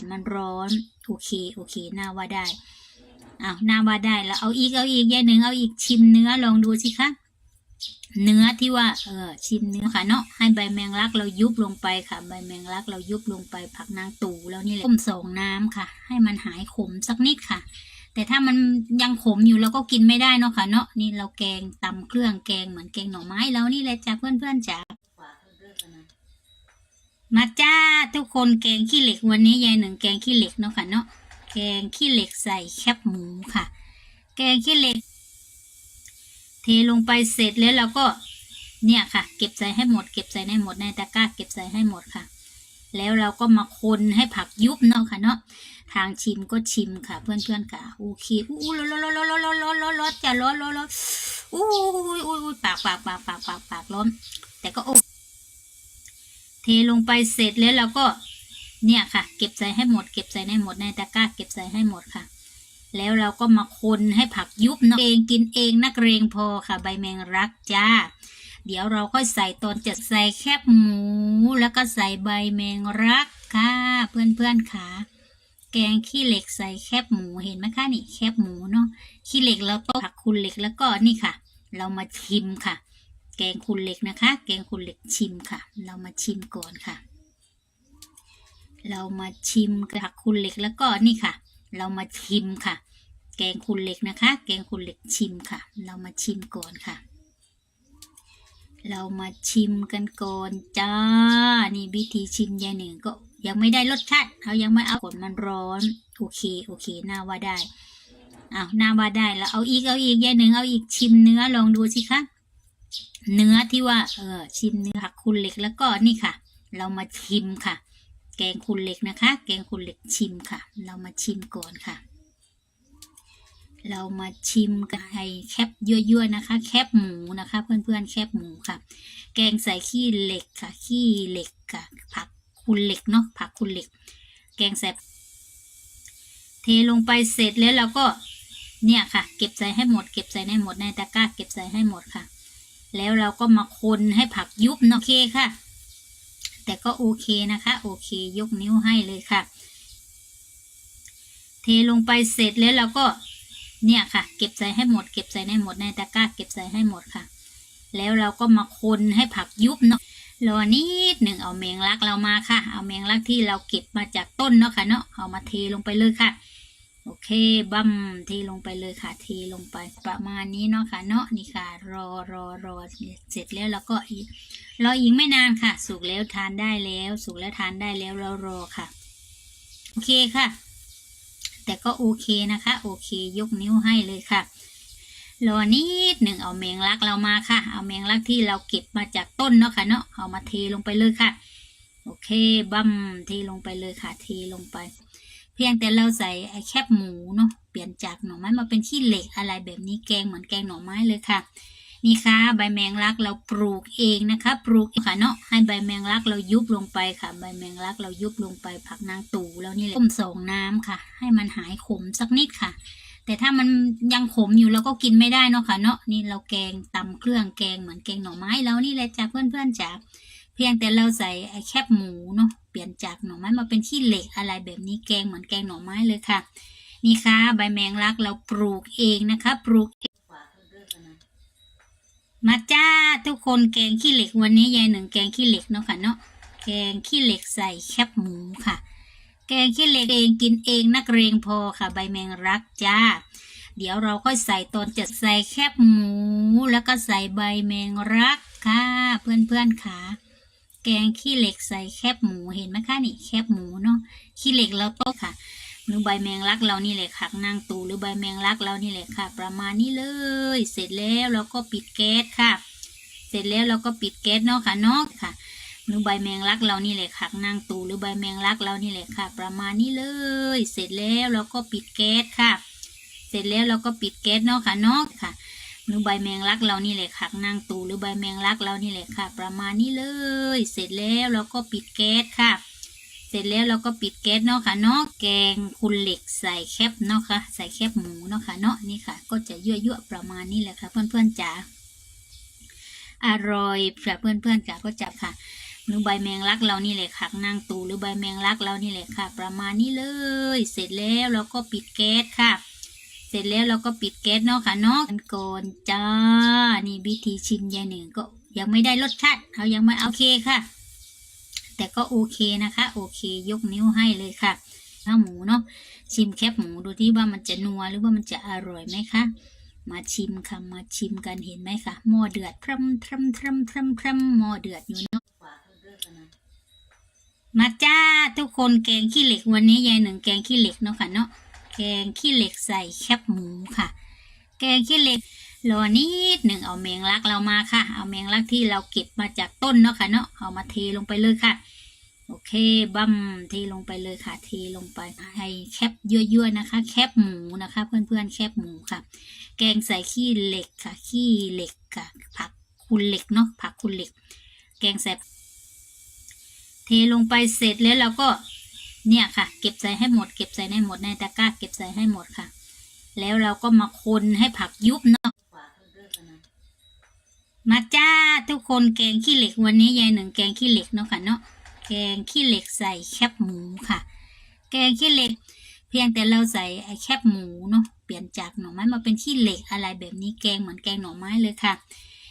นมันร้อน โอเค โอเคน่าว่าได้อ้าวน่าว่าได้แล้วเอาอีกเอาอีกแยายหนึ่งเอาอีกชิมเนื้อลองดูสิคะเนื้อที่ว่าเออชิมเนื้อค่ะเนาะให้ใบแมงลักเรายุบลงไปค่ะ ใบแมงลักเรายุบลงไปผักนางตู่แล้วนี่แหละต้มสองน้ำค่ะ ให้มันหายขมสักนิดค่ะ แต่ถ้ามันยังขมอยู่เราก็กินไม่ได้เนาะค่ะเนาะนี่เราแกงตำเครื่องแกงเหมือนแกงหน่อไม้แล้วนี่แหละจ้ะเพื่อนๆจ๋า มาจ้าทุกคนแกงขี้เหล็กวันนี้ยายหนึ่งแกงขี้เหล็กเนาะค่ะเนาะแกงขี้เหล็กใส่แคบหมูค่ะ แกงขี้เหล็ก เทลงไปเสร็จแล้วเราก็เนี่ยค่ะ เก็บใส่ให้หมด เก็บใส่ในหมดในตะกร้าเก็บใส่ให้หมดค่ะ แล้วเราก็มาคนให้ผักยุบเนาะค่ะเนาะทางชิมก็ชิมค่ะ เพื่อนๆค่ะโอเคอู้ร้อนร้อนร้อนร้อนร้อนร้อนร้อนร้อนจะร้อนร้อนร้อนอู้อู้อู้อู้ปากปากปากปากปากปากร้อนแต่ก็โอ้ ทลงไปเสร็จแล้วเราก็เนี่ยค่ะ เก็บใส่ให้หมด เก็บใส่ในหมดในตะกร้าเก็บใส่ให้หมดค่ะ แล้วเราก็มาคนให้ผักยุบเนาะเองกินเองนักเรงพอค่ะ ใบแมงรักจ้า เดี๋ยวเราก็ใส่ตอนจะใส่แคบหมู แล้วก็ใส่ใบแมงรักค่ะ เพื่อนๆค่ะแกงขี้เหล็กใส่แคบหมูเห็นไหมคะนี่แคบหมูเนาะขี้เหล็กเราต้มผักคุณเหล็กแล้วก็นี่ค่ะ เรามาชิมค่ะ กงคุณเหล็กนะคะ แกงคุณเหล็กชิมค่ะ เรามาชิมก่อนค่ะ เรามาชิมผักคุณเหล็กแล้วก็นี่ค่ะ เรามาชิมค่ะ แกงคุณเหล็กนะคะ แกงคุณเหล็กชิมค่ะ เรามาชิมก่อนค่ะ เรามาชิมกันก่อนจ้า นี่วิธีชิมยายหนึ่งก็ยังไม่ได้รสชาติเขายังไม่เอาฝนมันร้อน โอเคโอเคน่าว่าได้อ้าวน่าว่าได้แล้วเอาอีกเอาอีกยายหนึ่งเอาอีกชิมเนื้อลองดูสิคะ เนื้อที่ว่าเออชิมเนื้อผักคุณเหล็กแล้วก็นี่ค่ะ เรามาชิมค่ะ แกงคุณเหล็กนะคะ แกงคุณเหล็กชิมค่ะ เรามาชิมก่อนค่ะ เรามาชิมกันให้แคบยั่วๆนะคะ แคบหมูนะคะ เพื่อนๆแคบหมูค่ะ แกงใส่ขี้เหล็กค่ะ ขี้เหล็กค่ะ ผักคุณเหล็กเนาะผักคุณเหล็ก แกงใส่เทลงไปเสร็จแล้วเราก็เนี่ยค่ะ เก็บใส่ให้หมด เก็บใส่ในหมดในตะกร้าเก็บใส่ให้หมดค่ะ แล้วเราก็มาคนให้ผักยุบเนาะโอเคค่ะ แต่ก็โอเคนะคะ โอเค ยกนิ้วให้เลยค่ะ เทลงไปเสร็จแล้วเราก็เนี่ยค่ะ เก็บใส่ให้หมด เก็บใส่ในหมดในตะกร้าเก็บใส่ให้หมดค่ะ แล้วเราก็มาคนให้ผักยุบเนาะรอนิดหนึ่งเอาแมงลักเรามาค่ะ เอาแมงลักที่เราเก็บมาจากต้นเนาะค่ะเนาะเอามาเทลงไปเลยค่ะ โอเคบัมเทลงไปเลยค่ะเทลงไปประมาณนี้เนาะค่ะเนาะนี่ค่ะ รอรอรอเสร็จแล้วเราก็อีกรออีกไม่นานค่ะ สุกแล้วทานได้แล้ว สุกแล้วทานได้แล้วเรารอค่ะ โอเคค่ะ แต่ก็โอเคนะคะ โอเค ยกนิ้วให้เลยค่ะรอนิดหนึ่งเอาแมงลักเรามาค่ะ เอาแมงลักที่เราเก็บมาจากต้นเนาะค่ะเนาะเอามาเทลงไปเลยค่ะ โอเคบัมเทลงไปเลยค่ะ เทลงไป พียงแต่เราใส่แคบหมูเนาะเปลี่ยนจากหน่อไม้มาเป็นขี้เหล็กอะไรแบบนี้แกงเหมือนแกงหน่อไม้เลยค่ะ นี่ค่ะ ใบแมงลักเราปลูกเองนะคะ ปลูกค่ะเนาะให้ใบแมงลักเรายุบลงไปค่ะ ใบแมงลักเรายุบลงไปผักนางตู่แล้วนี่แหละต้มสองน้ำค่ะ ให้มันหายขมสักนิดค่ะ แต่ถ้ามันยังขมอยู่เราก็กินไม่ได้เนาะค่ะเนาะนี่เราแกงตำเครื่องแกงเหมือนแกงหน่อไม้แล้วนี่แหละจ้ะเพื่อนๆจ๋าเพียงแต่เราใส่แคบหมูเนาะ เปลี่ยนจากหน่อไม้มาเป็นขี้เหล็กอะไรแบบนี้แกงเหมือนแกงหน่อไม้เลยค่ะ นี่ค่ะ ใบแมงลักเราปลูกเองนะคะ ปลูกเองมาจ้าทุกคนแกงขี้เหล็กวันนี้ยายหนึ่งแกงขี้เหล็กเนาะค่ะเนาะแกงขี้เหล็กใส่แคบหมูค่ะ แกงขี้เหล็กเองกินเองนักเรงพอค่ะ ใบแมงรักจ้า เดี๋ยวเราก็ใส่ตอนจะใส่แคบหมู แล้วก็ใส่ใบแมงรักค่ะ เพื่อนๆค่ะ แกงขี้เหล็กใส่แคบหมูเห็นไหมคะนี่แคบหมูเนาะขี้เหล็กเราต้มค่ะหรือใบแมงลักเรานี่แหละค่ะนางตูหรือใบแมงลักเรานี่แหละค่ะ ประมาณนี้เลย เสร็จแล้วเราก็ปิดแก๊สค่ะ เสร็จแล้วเราก็ปิดแก๊สเนาะค่ะเนาะค่ะหรือใบแมงลักเรานี่แหละค่ะนางตูหรือใบแมงลักเรานี่แหละค่ะ ประมาณนี้เลย เสร็จแล้วเราก็ปิดแก๊สค่ะ เสร็จแล้วเราก็ปิดแก๊สเนาะค่ะเนาะค่ะ หรือใบแมงลักเรานี่แหละค่ะนางตูหรือใบแมงลักเรานี่แหละค่ะ ประมาณนี้เลย เสร็จแล้วเราก็ปิดแก๊สค่ะ เสร็จแล้วเราก็ปิดแก๊สเนาะค่ะเนาะแกงคุณเหล็กใส่แคบเนาะค่ะ ใส่แคบหมูเนาะค่ะเนาะนี่ค่ะ ก็จะยั่วๆประมาณนี้แหละค่ะ เพื่อนๆจ๋าอร่อยค่ะเพื่อนๆจ๋าก็จับค่ะหรือใบแมงลักเรานี่แหละค่ะนางตูหรือใบแมงลักเรานี่แหละค่ะ ประมาณนี้เลย เสร็จแล้วเราก็ปิดแก๊สค่ะ เสร็จแล้วเราก็ปิดแก๊สเนาะค่ะเนาะกันก่อนจ้า นี่วิธีชิมยายหนึ่งก็ยังไม่ได้รสชาติเขายังไม่โอเคค่ะ แต่ก็โอเคนะคะ โอเค ยกนิ้วให้เลยค่ะข้าวหมูเนาะชิมแคบหมูดูที่ว่ามันจะนัวหรือว่ามันจะอร่อยไหมคะมาชิมค่ะมาชิมกันเห็นไหมคะหม้อเดือดพรำพรำพรำพรำพรำหม้อเดือดอยู่เนาะมาจ้าทุกคนแกงขี้เหล็กวันนี้ยายหนึ่งแกงขี้เหล็กเนาะค่ะเนาะ แกงขี้เหล็กใส่แคบหมูค่ะ แกงขี้เหล็กรอนิดหนึ่งเอาแมงลักเรามาค่ะ เอาแมงลักที่เราเก็บมาจากต้นเนาะค่ะเนาะเอามาเทลงไปเลยค่ะ โอเคบัมเทลงไปเลยค่ะ เทลงไปให้แคบยั่วๆนะคะ แคบหมูนะคะ เพื่อนๆแคบหมูค่ะ แกงใส่ขี้เหล็กค่ะ ขี้เหล็กค่ะ ผักคุณเหล็กเนาะผักคุณเหล็ก แกงใส่เทลงไปเสร็จแล้วเราก็ เนี่ยค่ะ เก็บใส่ให้หมด เก็บใส่ให้หมดในตะกร้า เก็บใส่ให้หมดค่ะ แล้วเราก็มาคนให้ผักยุบเนาะมาจ้าทุกคนแกงขี้เหล็กวันนี้ยายหนึ่งแกงขี้เหล็กเนาะค่ะเนาะแกงขี้เหล็กใส่แคบหมูค่ะ แกงขี้เหล็ก เพียงแต่เราใส่ไอแคบหมูเนาะเปลี่ยนจากหน่อไม้มาเป็นขี้เหล็กอะไรแบบนี้แกงเหมือนแกงหน่อไม้เลยค่ะ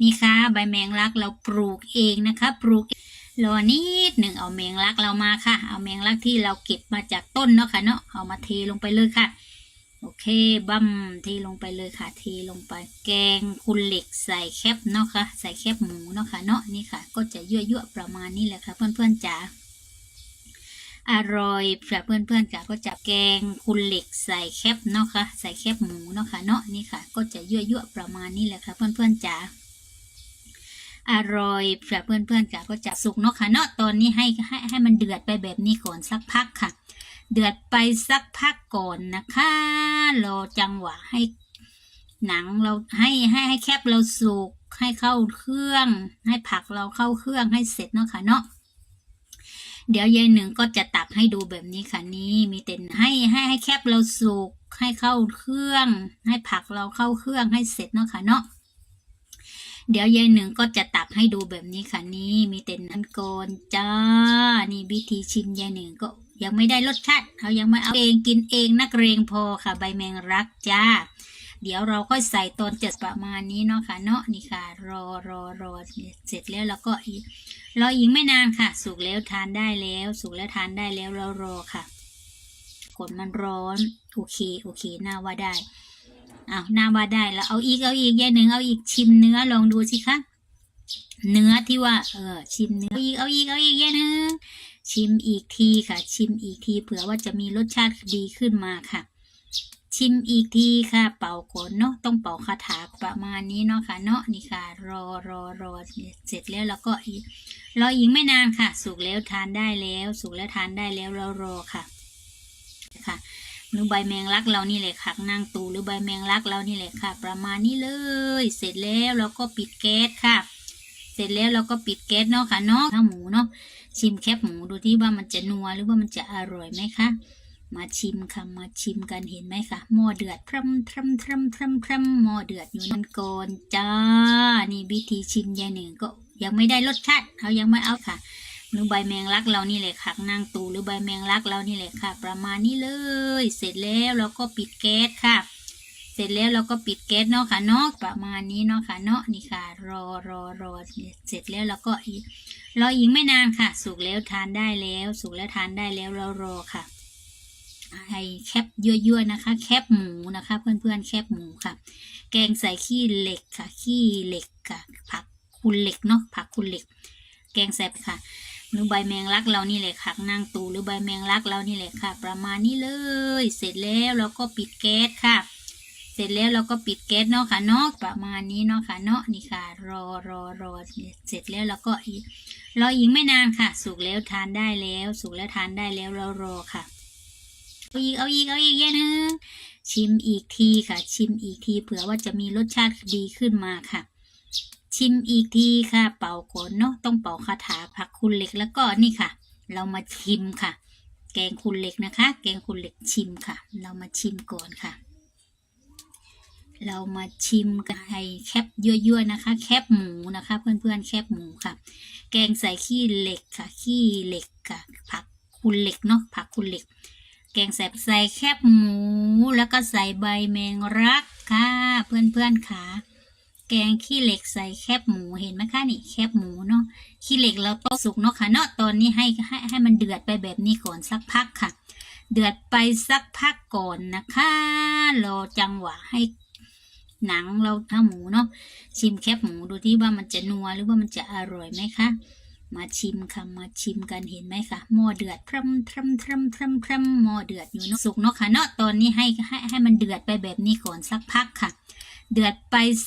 นี่ค่ะ ใบแมงลักเราปลูกเองนะคะ ปลูก รอนิดหนึ่งเอาแมงลักเรามาค่ะ เอาแมงลักที่เราเก็บมาจากต้นเนาะค่ะเนาะเอามาเทลงไปเลยค่ะ โอเคบัมเทลงไปเลยค่ะ เทลงไปแกงคุณเหล็กใส่แคบเนาะค่ะ ใส่แคบหมูเนาะค่ะเนาะนี่ค่ะ ก็จะยั่วๆประมาณนี้แหละค่ะ เพื่อนๆจ๋าอร่อยเพื่อเพื่อนๆจ๋าก็จะแกงคุณเหล็กใส่แคบเนาะค่ะ ใส่แคบหมูเนาะค่ะเนาะนี่ค่ะ ก็จะยั่วๆประมาณนี้แหละค่ะ เพื่อนๆจ๋า อร่อยเพื่อเพื่อนๆจ๋าก็จะสุกเนาะค่ะเนาะตอนนี้ให้ให้ให้มันเดือดไปแบบนี้ก่อนสักพักค่ะ เดือดไปสักพักก่อนนะคะรอจังหวะให้หนังเราให้ให้ให้แคบเราสุกให้เข้าเครื่อง ให้ผักเราเข้าเครื่องให้เสร็จเนาะค่ะเนาะเดี๋ยวยายหนึ่งก็จะตักให้ดูแบบนี้ค่ะนี่มีเต็นให้ให้ให้แคบเราสุกให้เข้าเครื่อง ให้ผักเราเข้าเครื่องให้เสร็จเนาะค่ะเนาะ เดี๋ยวยายหนึ่งก็จะตักให้ดูแบบนี้ค่ะนี่มีเต็นอันก่อนจ้า นี่วิธีชิมยายหนึ่งก็ยังไม่ได้รสชาติเขายังไม่เอาเองกินเองนักเรงพอค่ะ ใบแมงรักจ้า เดี๋ยวเราก็ใส่ตอนเจ็ดประมาณนี้เนาะค่ะเนาะนี่ค่ะ รอรอรอเสร็จแล้วเราก็อีกรออีกไม่นานค่ะ สุกแล้วทานได้แล้ว สุกแล้วทานได้แล้วเรารอค่ะกดมันร้อน โอเค โอเค น่าว่าได้ อ้าวน่าว่าได้แล้วเอาอีกเอาอีกยายหนึ่งเอาอีกชิมเนื้อลองดูสิคะเนื้อที่ว่า เออ ชิมเนื้อเอาอีกเอาอีกเอาอีกยายหนึ่งชิมอีกทีค่ะ ชิมอีกทีเผื่อว่าจะมีรสชาติดีขึ้นมาค่ะ ชิมอีกทีค่ะ เป่าก่อนเนาะต้องเป่าคาถาประมาณนี้เนาะค่ะ เนาะนี่ค่ะ รอรอรอเสร็จแล้วเราก็รออีกไม่นานค่ะ สุกแล้วทานได้แล้ว สุกแล้วทานได้แล้วเรารอค่ะค่ะ หรือใบแมงลักเรานี่แหละค่ะนางตูหรือใบแมงลักเรานี่แหละค่ะ ประมาณนี้เลย เสร็จแล้วเราก็ปิดแก๊สค่ะ เสร็จแล้วเราก็ปิดแก๊สเนาะค่ะเนาะข้าวหมูเนาะชิมแคบหมูดูที่ว่ามันจะนัวหรือว่ามันจะอร่อยไหมคะมาชิมค่ะมาชิมกันเห็นไหมคะหม้อเดือดพรำพรำพรำพรำพรำหม้อเดือดอยู่นั่นก่อนจ้า นี่วิธีชิมยายหนึ่งก็ยังไม่ได้รสชาติเขายังไม่เอาค่ะ หรือใบแมงลักเรานี่แหละค่ะนางตูหรือใบแมงลักเรานี่แหละค่ะ ประมาณนี้เลย เสร็จแล้วเราก็ปิดแก๊สค่ะ เสร็จแล้วเราก็ปิดแก๊สเนาะค่ะเนาะประมาณนี้เนาะค่ะเนาะนี่ค่ะ รอรอรอเสร็จแล้วเราก็อีรออีกไม่นานค่ะ สุกแล้วทานได้แล้ว สุกแล้วทานได้แล้วเรารอค่ะให้แคบยั่วๆนะคะ แคบหมูนะคะ เพื่อนๆแคบหมูค่ะ แกงใส่ขี้เหล็กค่ะ ขี้เหล็กค่ะผักคุณเหล็กเนาะผักคุณเหล็ก แกงใส่ค่ะ หรือใบแมงลักเรานี่แหละค่ะนางตูหรือใบแมงลักเรานี่แหละค่ะ ประมาณนี้เลย เสร็จแล้วเราก็ปิดแก๊สค่ะ เสร็จแล้วเราก็ปิดแก๊สเนาะค่ะเนาะประมาณนี้เนาะค่ะเนาะนี่ค่ะ รอรอรอเสร็จแล้วเราก็อีรออีกไม่นานค่ะ สุกแล้วทานได้แล้ว สุกแล้วทานได้แล้วเรารอค่ะเอาอีกเอาอีกเอาอีกยายหนึ่งชิมอีกทีค่ะ ชิมอีกทีเผื่อว่าจะมีรสชาติดีขึ้นมาค่ะ ชิมอีกทีค่ะ เป่าก่อนเนาะต้องเป่าคาถาผักคุณเหล็กแล้วก็นี่ค่ะ เรามาชิมค่ะ แกงคุณเหล็กนะคะ แกงคุณเหล็กชิมค่ะ เรามาชิมก่อนค่ะ เรามาชิมกันให้แคบยั่วๆนะคะ แคบหมูนะคะ เพื่อนๆแคบหมูค่ะ แกงใส่ขี้เหล็กค่ะ ขี้เหล็กค่ะ ผักคุณเหล็กเนาะผักคุณเหล็ก แกงใส่ใส่แคบหมู แล้วก็ใส่ใบแมงรักค่ะ เพื่อนๆค่ะ แกงขี้เหล็กใส่แคบหมูเห็นไหมคะนี่แคบหมูเนาะขี้เหล็กเราต้มสุกเนาะค่ะเนาะตอนนี้ให้ให้ให้มันเดือดไปแบบนี้ก่อนสักพักค่ะ เดือดไปสักพักก่อนนะคะรอจังหวะให้หนังเราถ้าหมูเนาะชิมแคบหมูดูที่ว่ามันจะนัวหรือว่ามันจะอร่อยไหมคะมาชิมค่ะมาชิมกันเห็นไหมคะหม้อเดือดพรำพรำพรำพรำพรำหม้อเดือดอยู่เนาะสุกเนาะค่ะเนาะตอนนี้ให้ให้ให้มันเดือดไปแบบนี้ก่อนสักพักค่ะ เดือดไป